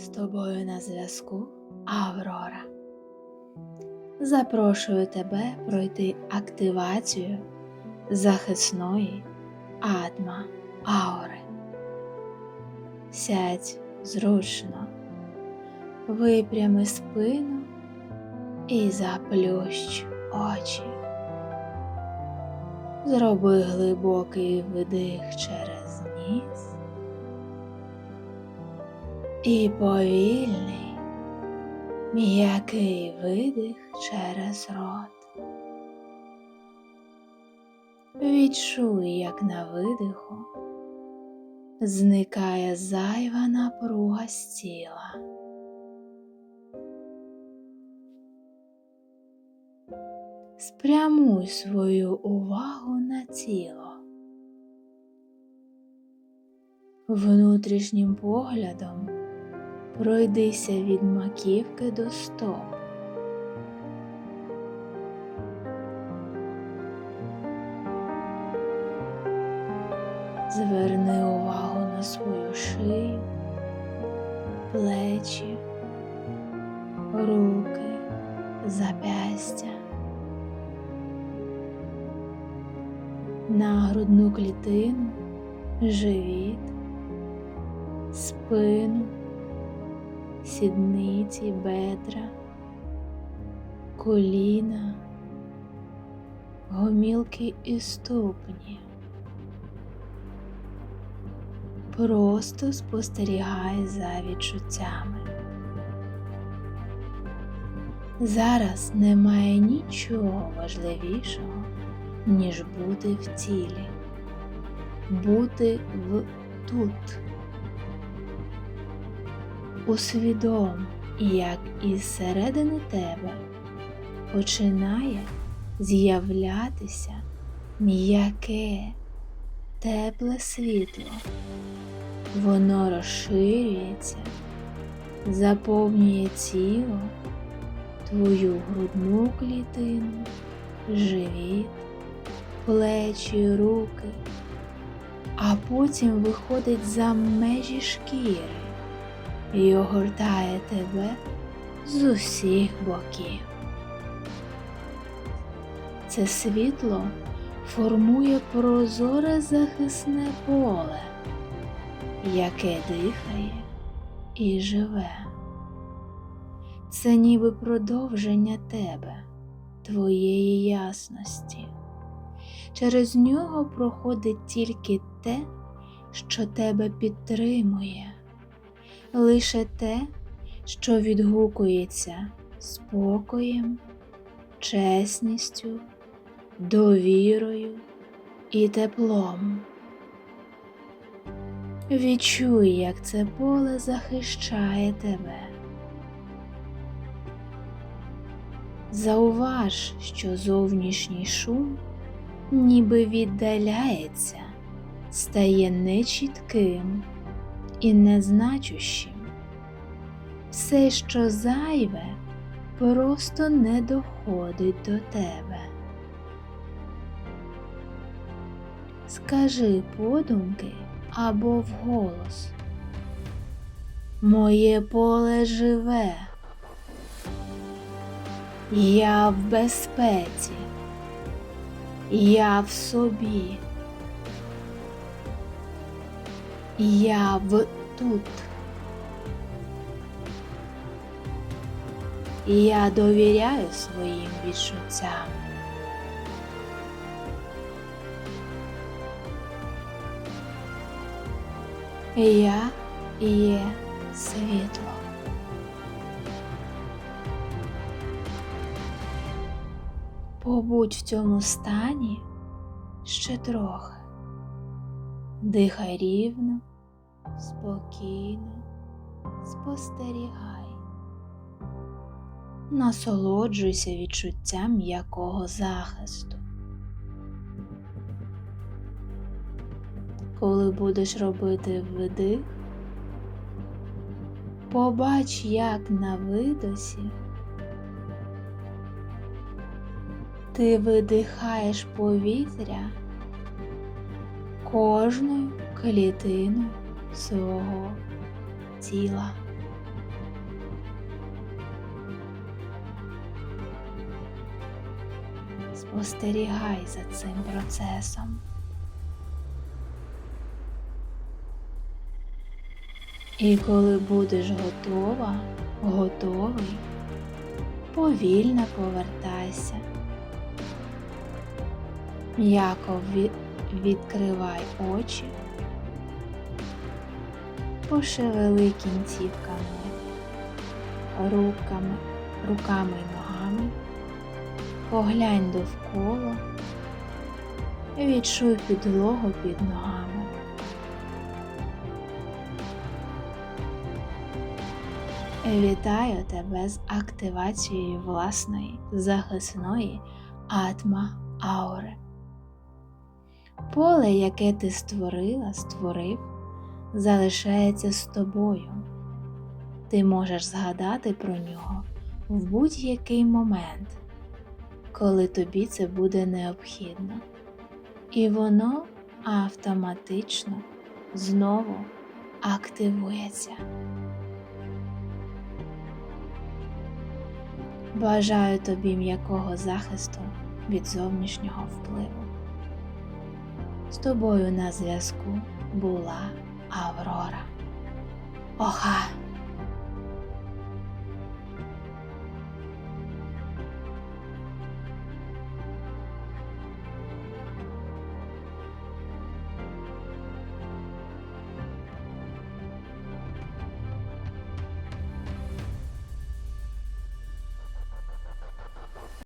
З тобою на зв'язку Аврора. Запрошую тебе пройти активацію захисної атма аури. Сядь зручно, випрями спину і заплющ очі. Зроби глибокий вдих через ніс і повільний, м'який видих через рот. Відчуй, як на видиху зникає зайва напруга з тіла. Спрямуй свою увагу на тіло. Внутрішнім поглядом пройдися від маківки до стоп. Зверни увагу на свою шию, плечі, руки, запястя, на грудну клітину, живіт, спину, сідниці, бедра, коліна, гомілки і ступні. Просто спостерігай за відчуттями. Зараз немає нічого важливішого, ніж бути в тілі, бути в тут. Усвідом, як із середини тебе починає з'являтися м'яке, тепле світло. Воно розширюється, заповнює тіло, твою грудну клітину, живіт, плечі, руки, а потім виходить за межі шкіри і огортає тебе з усіх боків. Це світло формує прозоре захисне поле яке дихає і живе. Це ніби продовження тебе, твоєї ясності. Через нього проходить тільки те, що тебе підтримує, лише те, що відгукується спокоєм, чесністю, довірою і теплом. Відчуй, як це поле захищає тебе. Зауваж, що зовнішній шум ніби віддаляється, стає нечітким і незначущим. Все, що зайве, просто не доходить до тебе. Скажи подумки або вголос. Моє поле живе, я в безпеці, я в собі, я в тут. Я довіряю своїм відчуттям. Я є світло. Побудь в цьому стані ще трохи. Дихай рівно, спокійно, спостерігай, насолоджуйся відчуттям м'якого захисту. коли будеш робити вдих, побач, як на видосі ти видихаєш повітря кожною клітиною свого тіла. Спостерігай за цим процесом. І коли будеш готова, готовий, повільно повертайся, м'яко відкривай очі пошевели кінцівками, руками, руками й ногами, поглянь довкола, відчуй підлогу під ногами. Вітаю тебе з активацією власної захисної атма аури. Поле, яке ти створила, створив, залишається з тобою. Ти можеш згадати про нього в будь-який момент, коли тобі це буде необхідно. І воно автоматично знову активується. Бажаю тобі м'якого захисту від зовнішнього впливу. З тобою на зв'язку була Аврора. Оха!